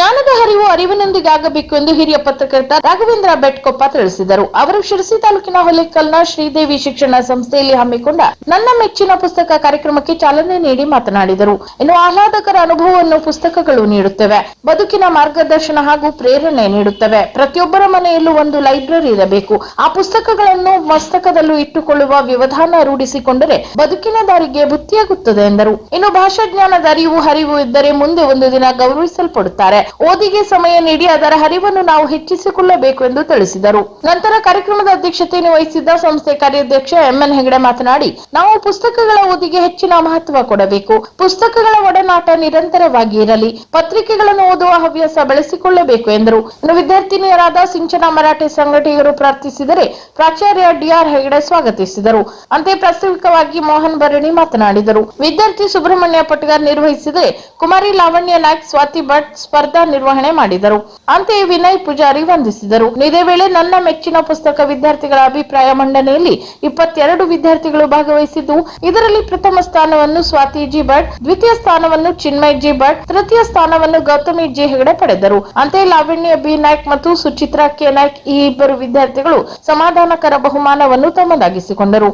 ಜ್ಞಾನದ ಹರಿವು ಅರಿವಿನೊಂದಿಗೆ ಆಗಬೇಕು ಎಂದು ಹಿರಿಯ ಪತ್ರಕರ್ತ ರಾಘವೇಂದ್ರ ಬೆಟ್ಕೊಪ್ಪ ತಿಳಿಸಿದರು. ಅವರು ಶಿರಸಿ ತಾಲೂಕಿನ ಹೊಲಿಕಲ್ನ ಶ್ರೀದೇವಿ ಶಿಕ್ಷಣ ಸಂಸ್ಥೆಯಲ್ಲಿ ಹಮ್ಮಿಕೊಂಡ ನನ್ನ ಮೆಚ್ಚಿನ ಪುಸ್ತಕ ಕಾರ್ಯಕ್ರಮಕ್ಕೆ ಚಾಲನೆ ನೀಡಿ ಮಾತನಾಡಿದರು. ಇನ್ನು ಆಹ್ಲಾದಕರ ಅನುಭವವನ್ನು ಪುಸ್ತಕಗಳು ನೀಡುತ್ತವೆ. ಬದುಕಿನ ಮಾರ್ಗದರ್ಶನ ಹಾಗೂ ಪ್ರೇರಣೆ ನೀಡುತ್ತವೆ. ಪ್ರತಿಯೊಬ್ಬರ ಮನೆಯಲ್ಲೂ ಒಂದು ಲೈಬ್ರರಿ ಇರಬೇಕು. ಆ ಪುಸ್ತಕಗಳನ್ನು ಮಸ್ತಕದಲ್ಲೂ ಇಟ್ಟುಕೊಳ್ಳುವ ವ್ಯವಧಾನ ರೂಢಿಸಿಕೊಂಡರೆ ಬದುಕಿನ ದಾರಿಗೆ ಬುತ್ತಿಯಾಗುತ್ತದೆ ಎಂದರು. ಇನ್ನು ಭಾಷಾ ಜ್ಞಾನದ ಅರಿವು ಹರಿವು ಇದ್ದರೆ ಮುಂದೆ ಒಂದು ದಿನ ಗೌರವಿಸಲ್ಪಡುತ್ತಾರೆ. ಓದಿಗೆ ಸಮಯ ನೀಡಿ ಅದರ ಹರಿವನ್ನು ನಾವು ಹೆಚ್ಚಿಸಿಕೊಳ್ಳಬೇಕು ಎಂದು ತಿಳಿಸಿದರು. ನಂತರ ಕಾರ್ಯಕ್ರಮದ ಅಧ್ಯಕ್ಷತೆಯನ್ನು ವಹಿಸಿದ್ದ ಸಂಸ್ಥೆ ಕಾರ್ಯಾಧ್ಯಕ್ಷ ಎಂಎನ್ ಹೆಗಡೆ ಮಾತನಾಡಿ, ನಾವು ಪುಸ್ತಕಗಳ ಓದಿಗೆ ಹೆಚ್ಚಿನ ಮಹತ್ವ ಕೊಡಬೇಕು. ಪುಸ್ತಕಗಳ ಒಡನಾಟ ನಿರಂತರವಾಗಿ ಇರಲಿ. ಪತ್ರಿಕೆಗಳನ್ನು ಓದುವ ಹವ್ಯಾಸ ಬೆಳೆಸಿಕೊಳ್ಳಬೇಕು ಎಂದರು. ವಿದ್ಯಾರ್ಥಿನಿಯರಾದ ಸಿಂಚನ ಮರಾಠಿ ಸಂಘಟಕರು ಪ್ರಾರ್ಥಿಸಿದರೆ ಪ್ರಾಚಾರ್ಯ ಡಿಆರ್ ಹೆಗಡೆ ಸ್ವಾಗತಿಸಿದರು. ಅಂತೆ ಪ್ರಾಸ್ತಾವಿಕವಾಗಿ ಮೋಹನ್ ಭರಣಿ ಮಾತನಾಡಿದರು. ವಿದ್ಯಾರ್ಥಿ ಸುಬ್ರಹ್ಮಣ್ಯ ಪಟ್ಗಾರ್ ನಿರ್ವಹಿಸಿದರೆ ಕುಮಾರಿ ಲಾವಣ್ಯ ನಾಯ್ಕ್, ಸ್ವಾತಿ ಭಟ್, ಸ್ಪರ್ಧಾ ನಿರ್ವಹಣೆ ಮಾಡಿದರು. ಅಂತೆಯೇ ವಿನಯ್ ಪೂಜಾರಿ ವಂದಿಸಿದರು. ಇದೇ ವೇಳೆ ನನ್ನ ಮೆಚ್ಚಿನ ಪುಸ್ತಕ ವಿದ್ಯಾರ್ಥಿಗಳ ಅಭಿಪ್ರಾಯ ಮಂಡನೆಯಲ್ಲಿ ಇಪ್ಪತ್ತೆರಡು ವಿದ್ಯಾರ್ಥಿಗಳು ಭಾಗವಹಿಸಿದ್ದು, ಇದರಲ್ಲಿ ಪ್ರಥಮ ಸ್ಥಾನವನ್ನು ಸ್ವಾತಿ ಜಿ ಭಟ್, ದ್ವಿತೀಯ ಸ್ಥಾನವನ್ನು ಚಿನ್ಮಯ್ ಜಿ ಭಟ್, ತೃತೀಯ ಸ್ಥಾನವನ್ನು ಗೌತಮಿ ಜಿ ಹೆಗಡೆ ಪಡೆದರು. ಅಂತೆಯೇ ಲಾವಣ್ಯ ಬಿ. ನಾಯ್ಕ್ ಮತ್ತು ಸುಚಿತ್ರಾ ಕೆ. ನಾಯ್ಕ್ ಈ ಇಬ್ಬರು ವಿದ್ಯಾರ್ಥಿಗಳು ಸಮಾಧಾನಕರ ಬಹುಮಾನವನ್ನು ತಮ್ಮದಾಗಿಸಿಕೊಂಡರು.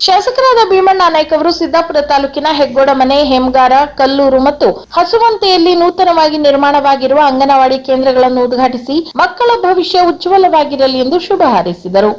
ಶಾಸಕರಾದ ಭೀಮಣ್ಣ ನಾಯ್ಕ ಅವರು ಸಿದ್ದಾಪುರ ತಾಲೂಕಿನ ಹೆಗ್ಗೋಡ ಮನೆ, ಹೆಮ್ಗಾರ, ಕಲ್ಲೂರು ಮತ್ತು ಹಸುವಂತೆಯಲ್ಲಿ ನೂತನವಾಗಿ ನಿರ್ಮಾಣವಾಗಿರುವ ಅಂಗನವಾಡಿ ಕೇಂದ್ರಗಳನ್ನು ಉದ್ಘಾಟಿಸಿ ಮಕ್ಕಳ ಭವಿಷ್ಯ ಉಜ್ವಲವಾಗಿರಲಿ ಎಂದು ಶುಭ ಹಾರೈಸಿದರು.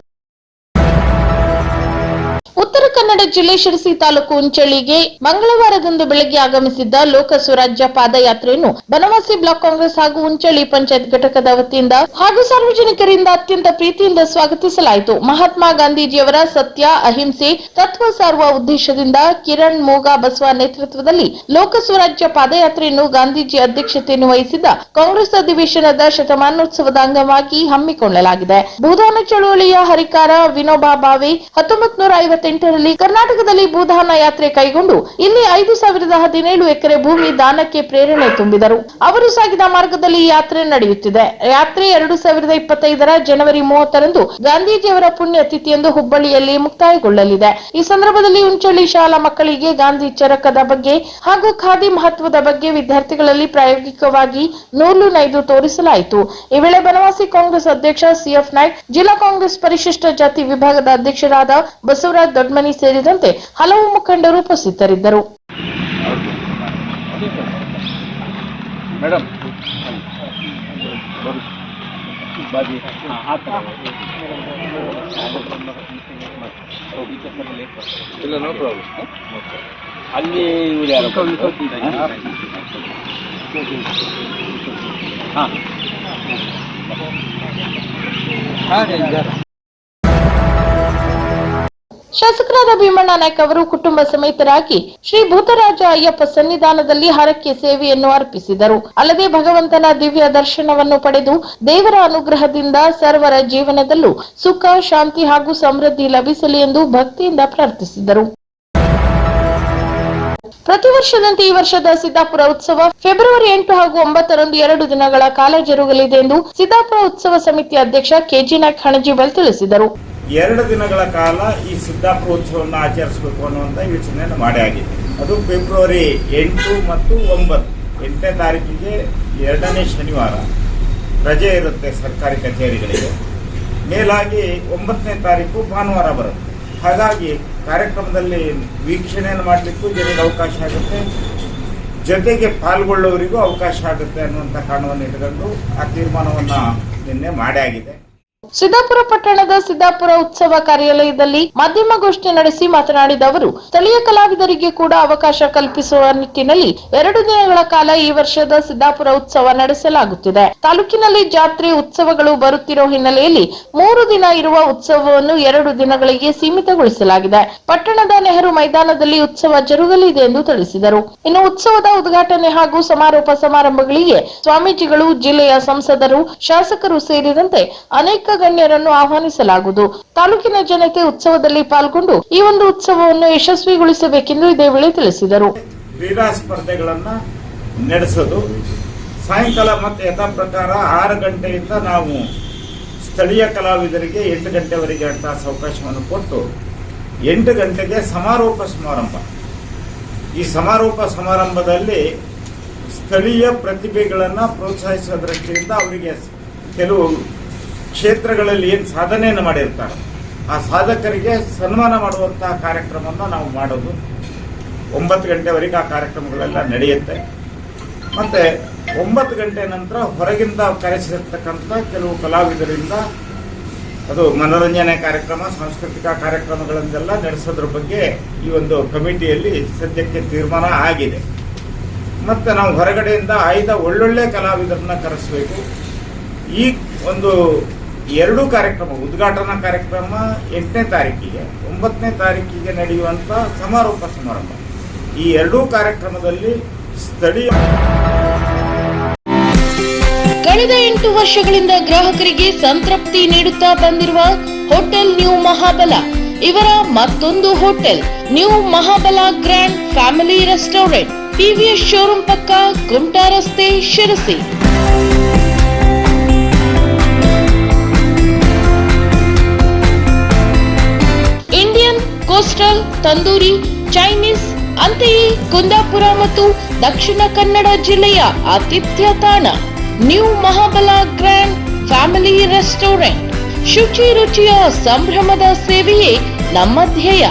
ಉತ್ತರ ಕನ್ನಡ ಜಿಲ್ಲೆ ಶಿರಸಿ ತಾಲೂಕು ಉಂಚಳಿಗೆ ಮಂಗಳವಾರದಂದು ಬೆಳಗ್ಗೆ ಆಗಮಿಸಿದ್ದ ಲೋಕ ಸ್ವರಾಜ್ಯ ಪಾದಯಾತ್ರೆಯನ್ನು ಬನವಾಸಿ ಬ್ಲಾಕ್ ಕಾಂಗ್ರೆಸ್ ಹಾಗೂ ಉಂಚಳಿ ಪಂಚಾಯತ್ ಘಟಕದ ವತಿಯಿಂದ ಹಾಗೂ ಸಾರ್ವಜನಿಕರಿಂದ ಅತ್ಯಂತ ಪ್ರೀತಿಯಿಂದ ಸ್ವಾಗತಿಸಲಾಯಿತು. ಮಹಾತ್ಮ ಗಾಂಧೀಜಿಯವರ ಸತ್ಯ, ಅಹಿಂಸೆ, ತತ್ವ ಸಾರುವ ಉದ್ದೇಶದಿಂದ ಕಿರಣ್ ಮೋಗಾ ಬಸವ ನೇತೃತ್ವದಲ್ಲಿ ಲೋಕ ಸ್ವರಾಜ್ಯ ಪಾದಯಾತ್ರೆಯನ್ನು ಗಾಂಧೀಜಿ ಅಧ್ಯಕ್ಷತೆಯನ್ನು ವಹಿಸಿದ್ದ ಕಾಂಗ್ರೆಸ್ ಅಧಿವೇಶನದ ಶತಮಾನೋತ್ಸವದ ಅಂಗವಾಗಿ ಹಮ್ಮಿಕೊಳ್ಳಲಾಗಿದೆ. ಭೂದಾನ ಚಳುವಳಿಯ ಹರಿಕಾರ ವಿನೋಬಾ ಭಾವೆ ಹತ್ತೊಂಬತ್ ನೂರ ಐವತ್ತೆಂಟರಲ್ಲಿ ಕರ್ನಾಟಕದಲ್ಲಿ ಭೂದಾನ ಯಾತ್ರೆ ಕೈಗೊಂಡು ಇಲ್ಲಿ ಐದು ಸಾವಿರದ ಹದಿನೇಳು ಎಕರೆ ಭೂಮಿ ದಾನಕ್ಕೆ ಪ್ರೇರಣೆ ತುಂಬಿದರು. ಅವರು ಸಾಗಿದ ಮಾರ್ಗದಲ್ಲಿ ಯಾತ್ರೆ ನಡೆಯುತ್ತಿದೆ. ಯಾತ್ರೆ ಎರಡು ಸಾವಿರದ ಇಪ್ಪತ್ತೈದರ ಜನವರಿ ಮೂವತ್ತರಂದು ಗಾಂಧೀಜಿಯವರ ಪುಣ್ಯತಿಥಿಯಂದು ಹುಬ್ಬಳ್ಳಿಯಲ್ಲಿ ಮುಕ್ತಾಯಗೊಳ್ಳಲಿದೆ. ಈ ಸಂದರ್ಭದಲ್ಲಿ ಉಂಚಳ್ಳಿ ಶಾಲಾ ಮಕ್ಕಳಿಗೆ ಗಾಂಧಿ ಚರಕದ ಬಗ್ಗೆ ಹಾಗೂ ಖಾದಿ ಮಹತ್ವದ ಬಗ್ಗೆ ವಿದ್ಯಾರ್ಥಿಗಳಲ್ಲಿ ಪ್ರಾಯೋಗಿಕವಾಗಿ ನೂಲು ನೈದು ತೋರಿಸಲಾಯಿತು. ಈ ವೇಳೆ ಬನವಾಸಿ ಕಾಂಗ್ರೆಸ್ ಅಧ್ಯಕ್ಷ ಸಿಎಫ್ ನಾಯ್ಕ್, ಜಿಲ್ಲಾ ಕಾಂಗ್ರೆಸ್ ಪರಿಶಿಷ್ಟ ಜಾತಿ ವಿಭಾಗದ ಅಧ್ಯಕ್ಷರಾದ ಬಸವರಾಜ್ ದೊಡ್ಮನಿ ಸೇರಿದಂತೆ ಹಲವು ಮುಖಂಡರು ಉಪಸ್ಥಿತರಿದ್ದರು. ಅಲ್ಲಿ ಹಾಂ. ಹಾಂ ಶಾಸಕರಾದ ಭೀಮಣ್ಣ ನಾಯ್ಕ ಅವರು ಕುಟುಂಬ ಸಮೇತರಾಗಿ ಶ್ರೀ ಭೂತರಾಜ ಅಯ್ಯಪ್ಪ ಸನ್ನಿಧಾನದಲ್ಲಿ ಹರಕೆ ಸೇವೆಯನ್ನು ಅರ್ಪಿಸಿದರು. ಅಲ್ಲದೆ ಭಗವಂತನ ದಿವ್ಯ ದರ್ಶನವನ್ನು ಪಡೆದು ದೇವರ ಅನುಗ್ರಹದಿಂದ ಸರ್ವರ ಜೀವನದಲ್ಲೂ ಸುಖ, ಶಾಂತಿ ಹಾಗೂ ಸಮೃದ್ಧಿ ಲಭಿಸಲಿ ಎಂದು ಭಕ್ತಿಯಿಂದ ಪ್ರಾರ್ಥಿಸಿದರು. ಪ್ರತಿ ವರ್ಷದಂತೆ ಈ ವರ್ಷದ ಸಿದ್ದಾಪುರ ಉತ್ಸವ ಫೆಬ್ರವರಿ ಎಂಟು ಹಾಗೂ ಒಂಬತ್ತರಂದು ಎರಡು ದಿನಗಳ ಕಾಲ ಜರುಗಲಿದೆ ಎಂದು ಸಿದ್ದಾಪುರ ಉತ್ಸವ ಸಮಿತಿ ಅಧ್ಯಕ್ಷ ಕೆಜಿ ನಾಯ್ಕ ಹಣಜಿಬಲ್ ತಿಳಿಸಿದರು. ಎರಡು ದಿನಗಳ ಕಾಲ ಈ ಸಿದ್ದಾಪುರೋತ್ಸವವನ್ನು ಆಚರಿಸಬೇಕು ಅನ್ನುವಂಥ ಯೋಚನೆಯನ್ನು ಮಾಡಿ ಆಗಿದೆ ಅದು ಫೆಬ್ರವರಿ ಎಂಟು ಮತ್ತು ಒಂಬತ್ತು. ಎಂಟನೇ ತಾರೀಕಿಗೆ ಎರಡನೇ ಶನಿವಾರ. ರಜೆ ಇರುತ್ತೆ ಸರ್ಕಾರಿ ಕಚೇರಿಗಳಿಗೆ. ಮೇಲಾಗಿ ಒಂಬತ್ತನೇ ತಾರೀಕು ಭಾನುವಾರ ಬರುತ್ತೆ. ಹಾಗಾಗಿ ಕಾರ್ಯಕ್ರಮದಲ್ಲಿ ವೀಕ್ಷಣೆಯನ್ನು ಮಾಡಲಿಕ್ಕೂ ಜನರಿಗೆ ಅವಕಾಶ ಆಗುತ್ತೆ. ಜೊತೆಗೆ ಪಾಲ್ಗೊಳ್ಳುವವರಿಗೂ ಅವಕಾಶ ಆಗುತ್ತೆ ಅನ್ನುವಂಥ ಕಾರಣವನ್ನು ಇಟ್ಕೊಂಡು ಆ ತೀರ್ಮಾನವನ್ನು ನಿನ್ನೆ ಮಾಡೇ ಆಗಿದೆ. ಸಿದ್ದಾಪುರ ಪಟ್ಟಣದ ಸಿದ್ದಾಪುರ ಉತ್ಸವ ಕಾರ್ಯಾಲಯದಲ್ಲಿ ಮಾಧ್ಯಮಗೋಷ್ಠಿ ನಡೆಸಿ ಮಾತನಾಡಿದ ಅವರು, ಸ್ಥಳೀಯ ಕಲಾವಿದರಿಗೆ ಕೂಡ ಅವಕಾಶ ಕಲ್ಪಿಸುವ ನಿಟ್ಟಿನಲ್ಲಿ ಎರಡು ದಿನಗಳ ಕಾಲ ಈ ವರ್ಷದ ಸಿದ್ದಾಪುರ ಉತ್ಸವ ನಡೆಸಲಾಗುತ್ತಿದೆ. ತಾಲೂಕಿನಲ್ಲಿ ಜಾತ್ರೆ ಉತ್ಸವಗಳು ಬರುತ್ತಿರೋ ಹಿನ್ನೆಲೆಯಲ್ಲಿ ಮೂರು ದಿನ ಇರುವ ಉತ್ಸವವನ್ನು ಎರಡು ದಿನಗಳಿಗೆ ಸೀಮಿತಗೊಳಿಸಲಾಗಿದೆ. ಪಟ್ಟಣದ ನೆಹರು ಮೈದಾನದಲ್ಲಿ ಉತ್ಸವ ಜರುಗಲಿದೆ ಎಂದು ತಿಳಿಸಿದರು. ಇನ್ನು ಉತ್ಸವದ ಉದ್ಘಾಟನೆ ಹಾಗೂ ಸಮಾರೋಪ ಸಮಾರಂಭಗಳಿಗೆ ಸ್ವಾಮೀಜಿಗಳು, ಜಿಲ್ಲೆಯ ಸಂಸದರು, ಶಾಸಕರು ಸೇರಿದಂತೆ ಅನೇಕ ಗಣ್ಯರನ್ನು ಆಹ್ವಾನಿಸಲಾಗುವುದು. ತಾಲೂಕಿನ ಜನತೆ ಉತ್ಸವದಲ್ಲಿ ಪಾಲ್ಗೊಂಡು ಈ ಒಂದು ಉತ್ಸವವನ್ನು ಯಶಸ್ವಿಗೊಳಿಸಬೇಕೆಂದು ಇದೇ ವೇಳೆ ತಿಳಿಸಿದರು. ಕ್ರೀಡಾ ಸ್ಪರ್ಧೆಗಳನ್ನ ನಡೆಸೋದು. ಸಾಯಂಕಾಲ ಮತ್ತೆ ಯಥಾ ಪ್ರಕಾರ ಆರು ಗಂಟೆಯಿಂದ ನಾವು ಸ್ಥಳೀಯ ಕಲಾವಿದರಿಗೆ ಎಂಟು ಗಂಟೆವರೆಗೆ ಅಂತ ಅವಕಾಶವನ್ನು ಕೊಟ್ಟು ಎಂಟು ಗಂಟೆಗೆ ಸಮಾರೋಪ ಸಮಾರಂಭ. ಈ ಸಮಾರೋಪ ಸಮಾರಂಭದಲ್ಲಿ ಸ್ಥಳೀಯ ಪ್ರತಿಭೆಗಳನ್ನು ಪ್ರೋತ್ಸಾಹಿಸುವ ದೃಷ್ಟಿಯಿಂದ ಅವರಿಗೆ ಕೆಲವು ಕ್ಷೇತ್ರಗಳಲ್ಲಿ ಏನು ಸಾಧನೆಯನ್ನು ಮಾಡಿರ್ತಾರೆ, ಆ ಸಾಧಕರಿಗೆ ಸನ್ಮಾನ ಮಾಡುವಂತಹ ಕಾರ್ಯಕ್ರಮವನ್ನು ನಾವು ಮಾಡೋದು. ಒಂಬತ್ತು ಗಂಟೆವರೆಗೆ ಆ ಕಾರ್ಯಕ್ರಮಗಳೆಲ್ಲ ನಡೆಯುತ್ತೆ. ಮತ್ತೆ ಒಂಬತ್ತು ಗಂಟೆ ನಂತರ ಹೊರಗಿಂದ ಕರೆಸಿರ್ತಕ್ಕಂಥ ಕೆಲವು ಕಲಾವಿದರಿಂದ ಅದು ಮನೋರಂಜನೆ ಕಾರ್ಯಕ್ರಮ, ಸಾಂಸ್ಕೃತಿಕ ಕಾರ್ಯಕ್ರಮಗಳನ್ನೆಲ್ಲ ನಡೆಸೋದ್ರ ಬಗ್ಗೆ ಈ ಒಂದು ಕಮಿಟಿಯಲ್ಲಿ ಸದ್ಯಕ್ಕೆ ತೀರ್ಮಾನ ಆಗಿದೆ. ಮತ್ತು ನಾವು ಹೊರಗಡೆಯಿಂದ ಆಯ್ದ ಒಳ್ಳೊಳ್ಳೆ ಕಲಾವಿದರನ್ನ ಕರೆಸಬೇಕು. ಈ ಒಂದು ಎರಡು ಕಾರ್ಯಕ್ರಮ, ಉದ್ಘಾಟನಾ ಕಾರ್ಯಕ್ರಮ ಎಂಟನೇ ತಾರೀಕಿಗೆ, ಒಂಬತ್ತನೇ ತಾರೀಕಿಗೆ ನಡೆಯುವಂಥ ಸಮಾರೋಪ ಸಮಾರಂಭ. ಈ ಎರಡೂ ಕಾರ್ಯಕ್ರಮದಲ್ಲಿ ಸ್ಥಳೀಯ ಕಳೆದ ಎಂಟು ವರ್ಷಗಳಿಂದ ಗ್ರಾಹಕರಿಗೆ ಸಂತೃಪ್ತಿ ನೀಡುತ್ತಾ ಬಂದಿರುವ ಹೋಟೆಲ್ ನ್ಯೂ ಮಹಾಬಲ. ಇವರ ಮತ್ತೊಂದು hotel, new Mahabala grand family restaurant, TVS showroom ಪಕ್ಕ ಕುಮಟಾ ರಸ್ತೆ ಶಿರಸಿ. ಕೋಸ್ಟಲ್ ತಂದೂರಿ, ಚೈನೀಸ್, ಅಂತೆಯೇ ಕುಂದಾಪುರ ಮತ್ತು ದಕ್ಷಿಣ ಕನ್ನಡ ಜಿಲ್ಲೆಯ ಆತಿಥ್ಯ ತಾಣ. New Mahabala grand family restaurant. ಶುಚಿ ರುಚಿಯ ಸಂಭ್ರಮದ ಸೇವೆಯೇ ನಮ್ಮ ಧ್ಯೇಯ.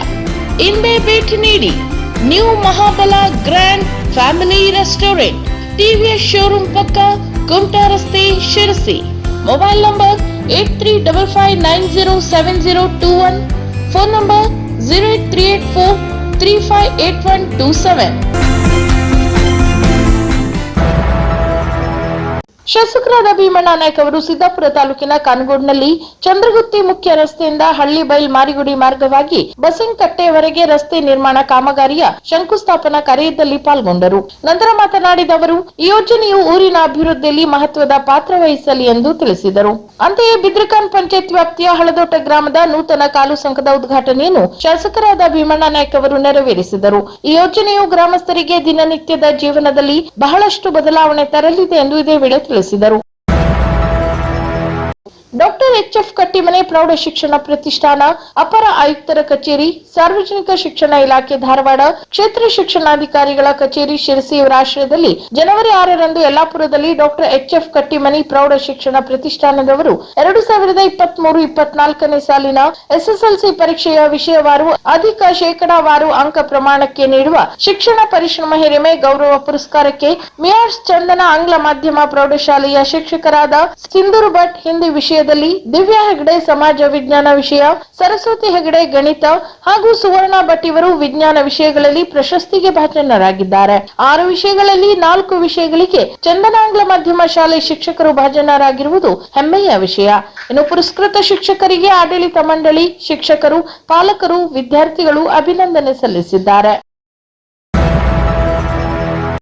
ಇಂದೇ ಭೇಟಿ ನೀಡಿ new Mahabala grand family restaurant. TVS showroom ಪಕ್ಕ ಕುಮಟಾ ರಸ್ತೆ Sirsi. Mobile number eight three double five nine zero seven zero two one. Phone number 08384 358127. ಶಾಸಕರಾದ ಭೀಮಣ್ಣ ನಾಯ್ಕ ಅವರು ಸಿದ್ದಾಪುರ ತಾಲೂಕಿನ ಕಾನಗೋಡ್ನಲ್ಲಿ ಚಂದ್ರಗುತ್ತಿ ಮುಖ್ಯ ರಸ್ತೆಯಿಂದ ಹಳ್ಳಿ ಬೈಲ್ ಮಾರಿಗುಡಿ ಮಾರ್ಗವಾಗಿ ಬಸಿಂಗ್ ಕಟ್ಟೆಯವರೆಗೆ ರಸ್ತೆ ನಿರ್ಮಾಣ ಕಾಮಗಾರಿಯ ಶಂಕುಸ್ಥಾಪನಾ ಕಾರ್ಯದಲ್ಲಿ ಪಾಲ್ಗೊಂಡರು. ನಂತರ ಮಾತನಾಡಿದ ಅವರು, ಈ ಯೋಜನೆಯು ಊರಿನ ಅಭಿವೃದ್ಧಿಯಲ್ಲಿ ಮಹತ್ವದ ಪಾತ್ರ ವಹಿಸಲಿ ಎಂದು ತಿಳಿಸಿದರು. ಅಂತೆಯೇ ಬಿದ್ರಕಾನ್ ಪಂಚಾಯತ್ ವ್ಯಾಪ್ತಿಯ ಹಳದೋಟ ಗ್ರಾಮದ ನೂತನ ಕಾಲು ಸಂಘದ ಉದ್ಘಾಟನೆಯನ್ನು ಶಾಸಕರಾದ ಭೀಮಣ್ಣ ನಾಯ್ಕ ಅವರು ನೆರವೇರಿಸಿದರು. ಈ ಯೋಜನೆಯು ಗ್ರಾಮಸ್ಥರಿಗೆ ದಿನನಿತ್ಯದ ಜೀವನದಲ್ಲಿ ಬಹಳಷ್ಟು ಬದಲಾವಣೆ ತರಲಿದೆ ಎಂದು ಇದೇ ವೇಳೆ ತಿಳಿಸಿದರು. если ಡಾಕ್ಟರ್ ಎಚ್ ಎಫ್ ಕಟ್ಟಿಮನೆ ಪ್ರೌಢ ಶಿಕ್ಷಣ ಪ್ರತಿಷ್ಠಾನ, ಅಪರ ಆಯುಕ್ತರ ಕಚೇರಿ, ಸಾರ್ವಜನಿಕ ಶಿಕ್ಷಣ ಇಲಾಖೆ ಧಾರವಾಡ, ಕ್ಷೇತ್ರ ಶಿಕ್ಷಣಾಧಿಕಾರಿಗಳ ಕಚೇರಿ ಶಿರಸಿ ಇವರ ಆಶ್ರಯದಲ್ಲಿ ಜನವರಿ ಆರರಂದು ಯಲ್ಲಾಪುರದಲ್ಲಿ ಡಾಕ್ಟರ್ ಎಚ್ ಎಫ್ ಕಟ್ಟಿಮನಿ ಪ್ರೌಢ ಶಿಕ್ಷಣ ಪ್ರತಿಷ್ಠಾನದವರು ಎರಡು ಸಾವಿರದ ಇಪ್ಪತ್ತ್ ಮೂರು ಇಪ್ಪತ್ನಾಲ್ಕನೇ ಸಾಲಿನ ಎಸ್ಎಸ್ಎಲ್ಸಿ ಪರೀಕ್ಷೆಯ ವಿಷಯವಾರು, ಅಧಿಕ ಶೇಕಡಾವಾರು ಅಂಕ ಪ್ರಮಾಣಕ್ಕೆ ನೀಡುವ ಶಿಕ್ಷಣ ಪರಿಶ್ರಮ ಹಿರಿಮೆ ಗೌರವ ಪುರಸ್ಕಾರಕ್ಕೆ ಮಿಯಾರ್ಸ್ ಚಂದನ ಆಂಗ್ಲ ಮಾಧ್ಯಮ ಪ್ರೌಢಶಾಲೆಯ ಶಿಕ್ಷಕರಾದ ಸಿಂಧೂರು ಭಟ್ ಹಿಂದಿ ವಿಷಯದಲ್ಲಿ ದಿವ್ಯಾ ಹೆಗಡೆ ಸಮಾಜ ವಿಜ್ಞಾನ ವಿಷಯ, ಸರಸ್ವತಿ ಹೆಗಡೆ ಗಣಿತ ಹಾಗೂ ಸುವರ್ಣ ಭಟ್ ಇವರು ವಿಜ್ಞಾನ ವಿಷಯಗಳಲ್ಲಿ ಪ್ರಶಸ್ತಿಗೆ ಭಾಜನರಾಗಿದ್ದಾರೆ. ಆರು ವಿಷಯಗಳಲ್ಲಿ ನಾಲ್ಕು ವಿಷಯಗಳಿಗೆ ಚಂದನಾಂಗ್ಲ ಮಾಧ್ಯಮ ಶಾಲೆ ಶಿಕ್ಷಕರು ಭಾಜನರಾಗಿರುವುದು ಹೆಮ್ಮೆಯ ವಿಷಯ. ಇನ್ನು ಪುರಸ್ಕೃತ ಶಿಕ್ಷಕರಿಗೆ ಆಡಳಿತ ಮಂಡಳಿ ಶಿಕ್ಷಕರು, ಪಾಲಕರು, ವಿದ್ಯಾರ್ಥಿಗಳು ಅಭಿನಂದನೆ ಸಲ್ಲಿಸಿದ್ದಾರೆ.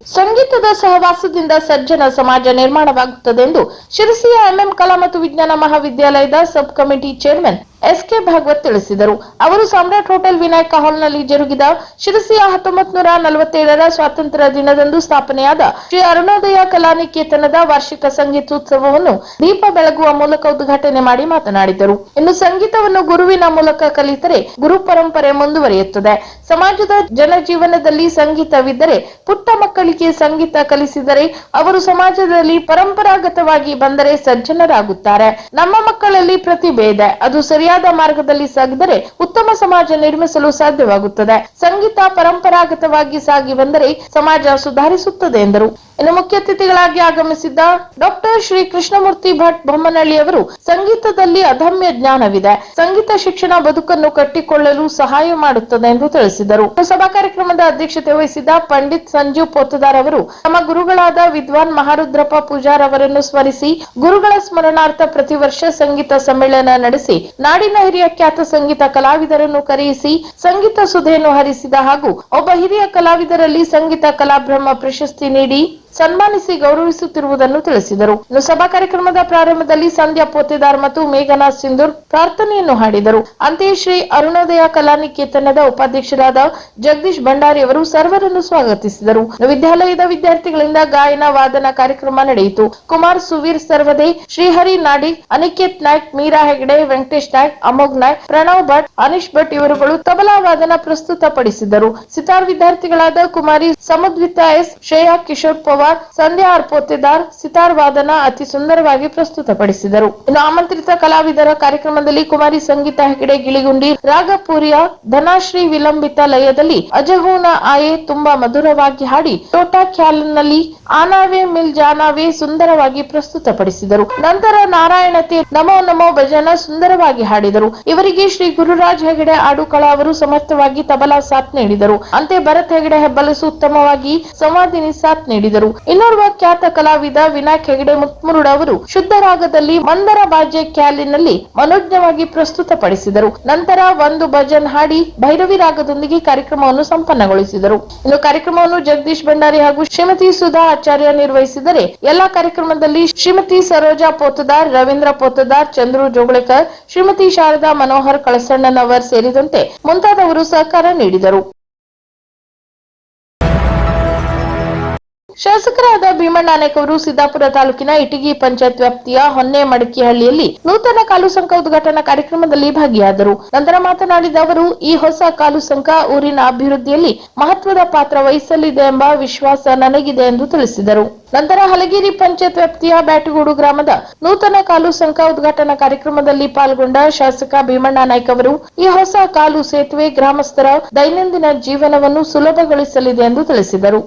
ಸಂಗೀತದ ಸಹವಾಸದಿಂದ ಸಜ್ಜನ ಸಮಾಜ ನಿರ್ಮಾಣವಾಗುತ್ತದೆ ಎಂದು ಶಿರಸಿಯ ಎಂಎಂ ಕಲಾ ಮತ್ತು ವಿಜ್ಞಾನ ಮಹಾವಿದ್ಯಾಲಯದ sub committee chairman S K Bhagwat ತಿಳಿಸಿದರು. ಅವರು ಸಾಮ್ರಾಟ್ ಹೋಟೆಲ್ ವಿನಾಯಕ ಹಾಲ್ನಲ್ಲಿ ಜರುಗಿದ ಶಿರಸಿಯ ಹತ್ತೊಂಬತ್ ನೂರ ನಲವತ್ತೇಳರ ಸ್ವಾತಂತ್ರ್ಯ ದಿನದಂದು ಸ್ಥಾಪನೆಯಾದ ಶ್ರೀ ಅರುಣೋದಯ ಕಲಾನಿಕೇತನದ ವಾರ್ಷಿಕ ಸಂಗೀತೋತ್ಸವವನ್ನು ದೀಪ ಬೆಳಗುವ ಮೂಲಕ ಉದ್ಘಾಟನೆ ಮಾಡಿ ಮಾತನಾಡಿದರು. ಇನ್ನು ಸಂಗೀತವನ್ನು ಗುರುವಿನ ಮೂಲಕ ಕಲಿತರೆ ಗುರು ಪರಂಪರೆ ಮುಂದುವರಿಯುತ್ತದೆ. ಸಮಾಜದ ಜನಜೀವನದಲ್ಲಿ ಸಂಗೀತವಿದ್ದರೆ ಪುಟ್ಟ ಮಕ್ಕಳಿಗೆ ಸಂಗೀತ ಕಲಿಸಿದರೆ ಅವರು ಸಮಾಜದಲ್ಲಿ ಪರಂಪರಾಗತವಾಗಿ ಬಂದರೆ ಸಜ್ಜನರಾಗುತ್ತಾರೆ. ನಮ್ಮ ಮಕ್ಕಳಲ್ಲಿ ಪ್ರತಿಭೆ ಇದೆ. ಅದು ಸರಿಯಾದ ಮಾರ್ಗದಲ್ಲಿ ಸಾಗಿದರೆ ಉತ್ತಮ ಸಮಾಜ ನಿರ್ಮಿಸಲು ಸಾಧ್ಯವಾಗುತ್ತದೆ. ಸಂಗೀತ ಪರಂಪರಾಗತವಾಗಿ ಸಾಗಿ ಬಂದರೆ ಸಮಾಜ ಸುಧಾರಿಸುತ್ತದೆ ಎಂದರು. ಇನ್ನು ಮುಖ್ಯ ಅತಿಥಿಗಳಾಗಿ ಆಗಮಿಸಿದ್ದ ಡಾಕ್ಟರ್ ಶ್ರೀ ಕೃಷ್ಣಮೂರ್ತಿ ಭಟ್ ಬೊಮ್ಮನಹಳ್ಳಿ ಅವರು ಸಂಗೀತದಲ್ಲಿ ಅದಮ್ಯ ಜ್ಞಾನವಿದೆ. ಸಂಗೀತ ಶಿಕ್ಷಣ ಬದುಕನ್ನು ಕಟ್ಟಿಕೊಳ್ಳಲು ಸಹಾಯ ಮಾಡುತ್ತದೆ ಎಂದು ತಿಳಿಸಿದರು. ಸಭಾ ಕಾರ್ಯಕ್ರಮದ ಅಧ್ಯಕ್ಷತೆ ವಹಿಸಿದ ಪಂಡಿತ್ ಸಂಜೀವ್ ಪೋತದಾರ್ ಅವರು ತಮ್ಮ ಗುರುಗಳಾದ ವಿದ್ವಾನ್ ಮಹಾರುದ್ರಪ್ಪ ಪೂಜಾರ್ ಅವರನ್ನು ಸ್ಮರಿಸಿ ಗುರುಗಳ ಸ್ಮರಣಾರ್ಥ ಪ್ರತಿ ವರ್ಷ ಸಂಗೀತ ಸಮ್ಮೇಳನ ನಡೆಸಿ ನಾಡಿನ ಹಿರಿಯ ಖ್ಯಾತ ಸಂಗೀತ ಕಲಾವಿದರನ್ನು ಕರೆಯಿಸಿ ಸಂಗೀತ ಸುಧೆಯನ್ನು ಹರಿಸಿದ ಹಾಗೂ ಒಬ್ಬ ಹಿರಿಯ ಕಲಾವಿದರಲ್ಲಿ ಸಂಗೀತ ಕಲಾಬ್ರಹ್ಮ ಪ್ರಶಸ್ತಿ ನೀಡಿ ಸನ್ಮಾನಿಸಿ ಗೌರವಿಸುತ್ತಿರುವುದನ್ನು ತಿಳಿಸಿದರು. ಇನ್ನು ಸಭಾ ಕಾರ್ಯಕ್ರಮದ ಪ್ರಾರಂಭದಲ್ಲಿ ಸಂಧ್ಯಾ ಪೋತೆದಾರ್ ಮತ್ತು ಮೇಘನಾ ಸಿಂಧೂರ್ ಪ್ರಾರ್ಥನೆಯನ್ನು ಹಾಡಿದರು. ಅಂತೆಯೇ ಶ್ರೀ ಅರುಣೋದಯ ಕಲಾನಿಕೇತನದ ಉಪಾಧ್ಯಕ್ಷರಾದ ಜಗದೀಶ್ ಭಂಡಾರಿ ಅವರು ಸರ್ವರನ್ನು ಸ್ವಾಗತಿಸಿದರು. ವಿದ್ಯಾಲಯದ ವಿದ್ಯಾರ್ಥಿಗಳಿಂದ ಗಾಯನ, ವಾದನ ಕಾರ್ಯಕ್ರಮ ನಡೆಯಿತು. ಕುಮಾರ್ ಸುವೀರ್ ಸರ್ವದೆ, ಶ್ರೀಹರಿ ನಾಡಿ, ಅನಿಕೇತ್ ನಾಯ್ಕ್, ಮೀರಾ ಹೆಗಡೆ, ವೆಂಕಟೇಶ್ ನಾಯ್ಕ್, ಅಮೋಘ್ ನಾಯ್ಕ್, ಪ್ರಣವ್ ಭಟ್, ಅನಿಶ್ ಭಟ್ ಇವರುಗಳು ತಬಲಾ ವಾದನ ಪ್ರಸ್ತುತಪಡಿಸಿದರು. ಸಿತಾರ್ ವಿದ್ಯಾರ್ಥಿಗಳಾದ ಕುಮಾರಿ, ಸಮದ್ವಿತಾ ಎಸ್, ಶ್ರೇಯಾ ಕಿಶೋರ್ ಪವಾರ್ ಸಂಧ್ಯಾ ಆರ್ ಪೋತೆದಾರ್ ಸಿತಾರ್ ವಾದನ ಅತಿ ಸುಂದರವಾಗಿ ಪ್ರಸ್ತುತಪಡಿಸಿದರು. ಇನ್ನು ಆಮಂತ್ರಿತ ಕಲಾವಿದರ ಕಾರ್ಯಕ್ರಮದಲ್ಲಿ ಕುಮಾರಿ ಸಂಗೀತ ಹೆಗಡೆ ಗಿಳಿಗುಂಡಿ, ರಾಗಪುರಿಯ ಧನಾಶ್ರೀ ವಿಲಂಬಿತ ಲಯದಲ್ಲಿ ಅಜಹೂನ ಆಯೆ ತುಂಬಾ ಮಧುರವಾಗಿ ಹಾಡಿ ಟೋಟಾ ಖ್ಯಾಲ್ನಲ್ಲಿ ಆನಾವೆ ಮಿಲ್ ಜಾನಾವೆ ಸುಂದರವಾಗಿ ಪ್ರಸ್ತುತಪಡಿಸಿದರು. ನಂತರ ನಾರಾಯಣತೆ ನಮೋ ನಮೋ ಭಜನ ಸುಂದರವಾಗಿ ಹಾಡಿದರು. ಇವರಿಗೆ ಶ್ರೀ ಗುರುರಾಜ್ ಹೆಗಡೆ ಆಡುಕಳ ಅವರು ಸಮರ್ಥವಾಗಿ ತಬಲಾ ಸಾಥ್ ನೀಡಿದರು. ಅಂತೆ ಭರತ್ ಹೆಗಡೆ ಹೆಬ್ಬಲಸು ಉತ್ತಮವಾಗಿ ಸಂವಾದಿನಿ ಸಾಥ್ ನೀಡಿದರು. ಇನ್ನೋರ್ವ ಖ್ಯಾತ ಕಲಾವಿದ ವಿನಾಯಕ್ ಹೆಗಡೆ ಮುತ್ಮುರುಡ್ ಅವರು ಶುದ್ಧ ರಾಗದಲ್ಲಿ ಮಂದರ ಬಾಜೆ ಕ್ಯಾಲಿನಲ್ಲಿ ಮನೋಜ್ಞವಾಗಿ ಪ್ರಸ್ತುತಪಡಿಸಿದರು. ನಂತರ ಒಂದು ಭಜನ್ ಹಾಡಿ ಭೈರವಿ ರಾಗದೊಂದಿಗೆ ಕಾರ್ಯಕ್ರಮವನ್ನು ಸಂಪನ್ನಗೊಳಿಸಿದರು. ಇನ್ನು ಕಾರ್ಯಕ್ರಮವನ್ನು ಜಗದೀಶ್ ಭಂಡಾರಿ ಹಾಗೂ ಶ್ರೀಮತಿ ಸುಧಾ ಆಚಾರ್ಯ ನಿರ್ವಹಿಸಿದರೆ ಎಲ್ಲಾ ಕಾರ್ಯಕ್ರಮದಲ್ಲಿ ಶ್ರೀಮತಿ ಸರೋಜಾ ಪೋತದಾರ್, ರವೀಂದ್ರ ಪೋತದಾರ್, ಚಂದ್ರು ಜೋಗಳೇಕರ್ ಶ್ರೀಮತಿ ಶಾರದಾ ಮನೋಹರ್ ಕಳಸಣ್ಣನವರ್ ಸೇರಿದಂತೆ ಮುಂತಾದವರು ಸಹಕಾರ ನೀಡಿದರು. ಶಾಸಕರಾದ ಭೀಮಣ್ಣ ನಾಯಕ್ ಅವರು ಸಿದ್ದಾಪುರ ತಾಲೂಕಿನ ಇಟಗಿ ಪಂಚಾಯತ್ ವ್ಯಾಪ್ತಿಯ ಹೊನ್ನೆ ಮಡಕಿಹಳ್ಳಿಯಲ್ಲಿ ನೂತನ ಕಾಲು ಸಂಕ ಉದ್ಘಾಟನಾ ಕಾರ್ಯಕ್ರಮದಲ್ಲಿ ಭಾಗಿಯಾದರು. ನಂತರ ಮಾತನಾಡಿದ ಅವರು, ಈ ಹೊಸ ಕಾಲು ಸಂಕ ಊರಿನ ಅಭಿವೃದ್ಧಿಯಲ್ಲಿ ಮಹತ್ವದ ಪಾತ್ರ ವಹಿಸಲಿದೆ ಎಂಬ ವಿಶ್ವಾಸ ನನಗಿದೆ ಎಂದು ತಿಳಿಸಿದರು. ನಂತರ ಹಲಗೇರಿ ಪಂಚಾಯತ್ ವ್ಯಾಪ್ತಿಯ ಬ್ಯಾಟಗೂಡು ಗ್ರಾಮದ ನೂತನ ಕಾಲು ಸಂಕ ಉದ್ಘಾಟನಾ ಕಾರ್ಯಕ್ರಮದಲ್ಲಿ ಪಾಲ್ಗೊಂಡ ಶಾಸಕ ಭೀಮಣ್ಣ ನಾಯ್ಕ ಅವರು ಈ ಹೊಸ ಕಾಲು ಸೇತುವೆ ಗ್ರಾಮಸ್ಥರ ದೈನಂದಿನ ಜೀವನವನ್ನು ಸುಲಭಗೊಳಿಸಲಿದೆ ಎಂದು ತಿಳಿಸಿದರು.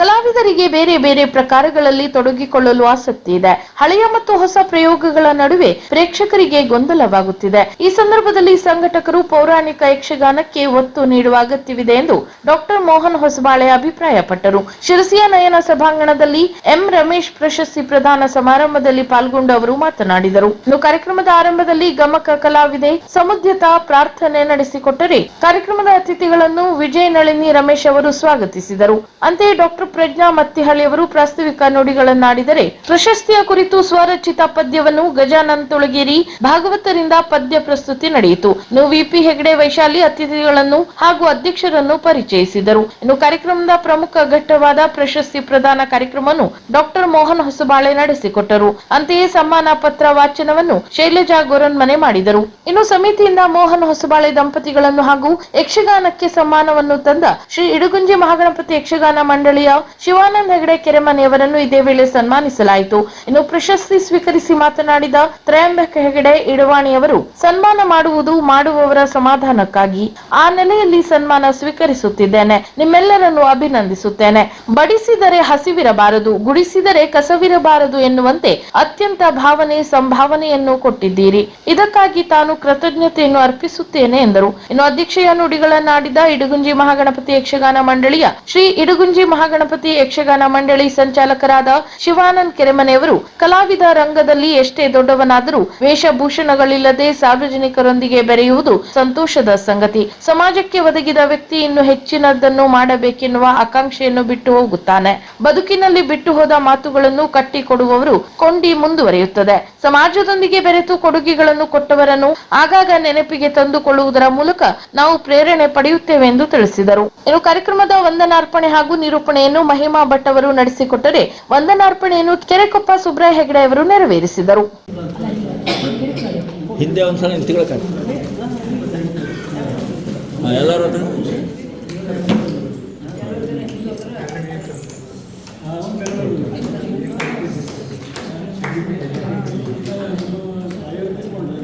ಕಲಾವಿದರಿಗೆ ಬೇರೆ ಬೇರೆ ಪ್ರಕಾರಗಳಲ್ಲಿ ತೊಡಗಿಕೊಳ್ಳಲು ಆಸಕ್ತಿ ಇದೆ. ಹಳೆಯ ಮತ್ತು ಹೊಸ ಪ್ರಯೋಗಗಳ ನಡುವೆ ಪ್ರೇಕ್ಷಕರಿಗೆ ಗೊಂದಲವಾಗುತ್ತಿದೆ. ಈ ಸಂದರ್ಭದಲ್ಲಿ ಸಂಘಟಕರು ಪೌರಾಣಿಕ ಯಕ್ಷಗಾನಕ್ಕೆ ಒತ್ತು ನೀಡುವ ಅಗತ್ಯವಿದೆ ಎಂದು ಡಾಕ್ಟರ್ ಮೋಹನ್ ಹೊಸಬಾಳೆ ಅಭಿಪ್ರಾಯಪಟ್ಟರು. ಶಿರಸಿಯ ನಯನ ಸಭಾಂಗಣದಲ್ಲಿ ಎಂ. ರಮೇಶ್ ಪ್ರಶಸ್ತಿ ಪ್ರದಾನ ಸಮಾರಂಭದಲ್ಲಿ ಪಾಲ್ಗೊಂಡು ಅವರು ಮಾತನಾಡಿದರು. ಇನ್ನು ಕಾರ್ಯಕ್ರಮದ ಆರಂಭದಲ್ಲಿ ಗಮಕ ಕಲಾವಿದೆ ಸಮುದ್ಯತಾ ಪ್ರಾರ್ಥನೆ ನಡೆಸಿಕೊಟ್ಟರೆ ಕಾರ್ಯಕ್ರಮದ ಅತಿಥಿಗಳನ್ನು ವಿಜಯ ನಳಿನಿ ರಮೇಶ್ ಅವರು ಸ್ವಾಗತಿಸಿದರು. ಅಂತೆಯೇ ಡಾಕ್ಟರ್ ಪ್ರಜ್ಞಾ ಮತ್ತಿಹಳ್ಳಿ ಅವರು ಪ್ರಾಸ್ತಾವಿಕ ನುಡಿಗಳನ್ನಾಡಿದರೆ ಪ್ರಶಸ್ತಿಯ ಕುರಿತು ಸ್ವರಚಿತ ಪದ್ಯವನ್ನು ಗಜಾನಂದ ತುಳಗೇರಿ ಭಾಗವತರಿಂದ ಪದ್ಯ ಪ್ರಸ್ತುತಿ ನಡೆಯಿತು. ಇನ್ನು ವಿಪಿ ಹೆಗಡೆ ವೈಶಾಲಿ ಅತಿಥಿಗಳನ್ನು ಹಾಗೂ ಅಧ್ಯಕ್ಷರನ್ನು ಪರಿಚಯಿಸಿದರು. ಇನ್ನು ಕಾರ್ಯಕ್ರಮದ ಪ್ರಮುಖ ಘಟ್ಟವಾದ ಪ್ರಶಸ್ತಿ ಪ್ರದಾನ ಕಾರ್ಯಕ್ರಮವನ್ನು ಡಾಕ್ಟರ್ ಮೋಹನ್ ಹೊಸಬಾಳೆ ನಡೆಸಿಕೊಟ್ಟರು. ಅಂತೆಯೇ ಸಮ್ಮಾನ ಪತ್ರ ವಾಚನವನ್ನು ಶೈಲಜಾ ಗೊರನ್ಮನೆ ಮಾಡಿದರು. ಇನ್ನು ಸಮಿತಿಯಿಂದ ಮೋಹನ್ ಹೊಸಬಾಳೆ ದಂಪತಿಗಳನ್ನು ಹಾಗೂ ಯಕ್ಷಗಾನಕ್ಕೆ ಸಮ್ಮಾನವನ್ನು ತಂದ ಶ್ರೀ ಇಡುಗುಂಜಿ ಮಹಾಗಣಪತಿ ಯಕ್ಷಗಾನ ಮಂಡಳಿಯ ಶಿವಾನಂದ ಹೆಗಡೆ ಕೆರೆಮನೆಯವರನ್ನು ಇದೇ ವೇಳೆ ಸನ್ಮಾನಿಸಲಾಯಿತು. ಇನ್ನು ಪ್ರಶಸ್ತಿ ಸ್ವೀಕರಿಸಿ ಮಾತನಾಡಿದ ತ್ರಯಂಬಕ ಹೆಗಡೆ ಇಡವಾಣಿಯವರು, ಸನ್ಮಾನ ಮಾಡುವುದು ಮಾಡುವವರ ಸಮಾಧಾನಕ್ಕಾಗಿ ಆ ನೆಲೆಯಲ್ಲಿ ಸನ್ಮಾನ ಸ್ವೀಕರಿಸುತ್ತಿದ್ದೇನೆ. ನಿಮ್ಮೆಲ್ಲರನ್ನು ಅಭಿನಂದಿಸುತ್ತೇನೆ. ಬಡಿಸಿದರೆ ಹಸಿವಿರಬಾರದು, ಗುಡಿಸಿದರೆ ಕಸವಿರಬಾರದು ಎನ್ನುವಂತೆ ಅತ್ಯಂತ ಭಾವನೆ, ಸಂಭಾವನೆಯನ್ನು ಕೊಟ್ಟಿದ್ದೀರಿ. ಇದಕ್ಕಾಗಿ ತಾನು ಕೃತಜ್ಞತೆಯನ್ನು ಅರ್ಪಿಸುತ್ತೇನೆ ಎಂದರು. ಇನ್ನು ಅಧ್ಯಕ್ಷೆಯ ನುಡಿಗಳನ್ನಾಡಿದ ಇಡಗುಂಜಿ ಮಹಾಗಣಪತಿ ಯಕ್ಷಗಾನ ಮಂಡಳಿಯ ಶ್ರೀ ಇಡಗುಂಜಿ ಮಹಾಗಣಪತಿ ಯಕ್ಷಗಾನ ಮಂಡಳಿ ಸಂಚಾಲಕರಾದ ಶಿವಾನಂದ್ ಕೆರೆಮನೆಯವರು ಕಲಾವಿದ ರಂಗದಲ್ಲಿ ಎಷ್ಟೇ ದೊಡ್ಡವನಾದರೂ ವೇಷಭೂಷಣಗಳಿಲ್ಲದೆ ಸಾರ್ವಜನಿಕರೊಂದಿಗೆ ಬೆರೆಯುವುದು ಸಂತೋಷದ ಸಂಗತಿ. ಸಮಾಜಕ್ಕೆ ಒದಗಿದ ವ್ಯಕ್ತಿ ಇನ್ನು ಹೆಚ್ಚಿನದನ್ನು ಮಾಡಬೇಕೆನ್ನುವ ಆಕಾಂಕ್ಷೆಯನ್ನು ಬಿಟ್ಟು ಹೋಗುತ್ತಾನೆ. ಬದುಕಿನಲ್ಲಿ ಬಿಟ್ಟು ಹೋದ ಮಾತುಗಳನ್ನು ಕಟ್ಟಿಕೊಡುವವರು ಕೊಂಡಿ ಮುಂದುವರಿಯುತ್ತದೆ. ಸಮಾಜದೊಂದಿಗೆ ಬೆರೆತು ಕೊಡುಗೆಗಳನ್ನು ಕೊಟ್ಟವರನ್ನು ಆಗಾಗ ನೆನಪಿಗೆ ತಂದುಕೊಳ್ಳುವುದರ ಮೂಲಕ ನಾವು ಪ್ರೇರಣೆ ಪಡೆಯುತ್ತೇವೆ ಎಂದು ತಿಳಿಸಿದರು. ಇನ್ನು ಕಾರ್ಯಕ್ರಮದ ವಂದನಾರ್ಪಣೆ ಹಾಗೂ ನಿರೂಪಣೆಯನ್ನು ಮಹಿಮಾ ಭಟ್ ಅವರು ನಡೆಸಿಕೊಟ್ಟರೆ ವಂದನಾರ್ಪಣೆಯನ್ನು ಕೆರೆಕೊಪ್ಪ ಸುಬ್ರಾಯ ಹೆಗಡೆ ಅವರು ನೆರವೇರಿಸಿದರು.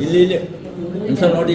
ಇಲ್ಲಿ ಇಲ್ಲಿ. ಒಂದ್ಸಲ ನೋಡಿ